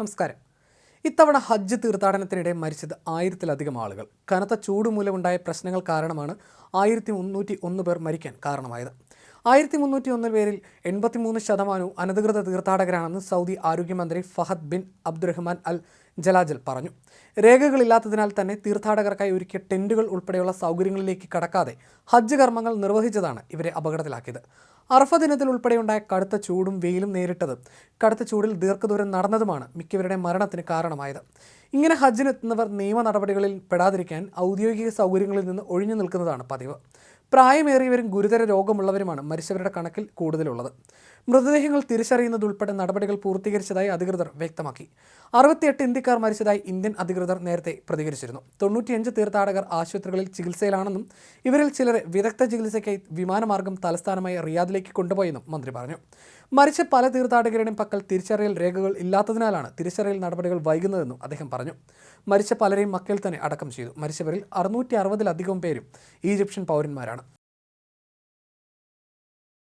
നമസ്കാരം. ഇത്തവണ ഹജ്ജ് തീർത്ഥാടനത്തിനിടെ മരിച്ചത് ആയിരത്തിലധികം ആളുകൾ. കനത്ത ചൂട് മൂലമുണ്ടായ പ്രശ്നങ്ങൾ കാരണമാണ് ആയിരത്തി മുന്നൂറ്റി ഒന്ന് പേർ മരിക്കാൻ കാരണമായത്. ആയിരത്തി മുന്നൂറ്റി ഒന്ന് പേരിൽ എൺപത്തിമൂന്ന് ശതമാനവും അനധികൃത തീർത്ഥാടകരാണെന്ന് സൗദി ആരോഗ്യമന്ത്രി Fahad bin Abdulrahman Al Jalajel പറഞ്ഞു. രേഖകളില്ലാത്തതിനാൽ തന്നെ തീർത്ഥാടകർക്കായി ഒരുക്കിയ ടെന്റുകൾ ഉൾപ്പെടെയുള്ള സൗകര്യങ്ങളിലേക്ക് കടക്കാതെ ഹജ്ജ് കർമ്മങ്ങൾ നിർവഹിച്ചതാണ് ഇവരെ അപകടത്തിലാക്കിയത്. അർഫ ദിനത്തിൽ ഉൾപ്പെടെയുണ്ടായ കടുത്ത ചൂടും വെയിലും നേരിട്ടത് കടുത്ത ചൂടിൽ ദീർഘദൂരം നടന്നതുമാണ് മിക്കവരുടെ മരണത്തിന് കാരണമായത്. ഇങ്ങനെ ഹജ്ജിനെത്തുന്നവർ നിയമ നടപടികളിൽ പെടാതിരിക്കാൻ ഔദ്യോഗിക സൗകര്യങ്ങളിൽ നിന്ന് ഒഴിഞ്ഞു നിൽക്കുന്നതാണ് പതിവ്. പ്രായമേറിയവരും ഗുരുതര രോഗമുള്ളവരുമാണ് മരിച്ചവരുടെ കണക്കിൽ കൂടുതലുള്ളത്. മൃതദേഹങ്ങൾ തിരിച്ചറിയുന്നതുൾപ്പെടെ നടപടികൾ പൂർത്തീകരിച്ചതായി അധികൃതർ വ്യക്തമാക്കി. അറുപത്തിയെട്ട് ഇന്ത്യക്കാർ മരിച്ചതായി ഇന്ത്യൻ അധികൃതർ നേരത്തെ പ്രതികരിച്ചിരുന്നു. തൊണ്ണൂറ്റിയഞ്ച് തീർത്ഥാടകർ ആശുപത്രികളിൽ ചികിത്സയിലാണെന്നും ഇവരിൽ ചിലരെ വിദഗ്ധ ചികിത്സയ്ക്കായി വിമാനമാർഗം തലസ്ഥാനമായ റിയാദിലേക്ക് കൊണ്ടുപോയെന്നും മന്ത്രി പറഞ്ഞു. മരിച്ച പല തീർത്ഥാടകരുടെയും പക്കൽ തിരിച്ചറിയൽ രേഖകൾ ഇല്ലാത്തതിനാലാണ് തിരിച്ചറിയൽ നടപടികൾ വൈകുന്നതെന്നും അദ്ദേഹം പറഞ്ഞു. മരിച്ച പലരെയും മക്കയിൽ തന്നെ അടക്കം ചെയ്തു. മരിച്ചവരിൽ അറുന്നൂറ്റി അറുപതിലധികം പേരും ഈജിപ്ഷ്യൻ പൗരന്മാരാണ്.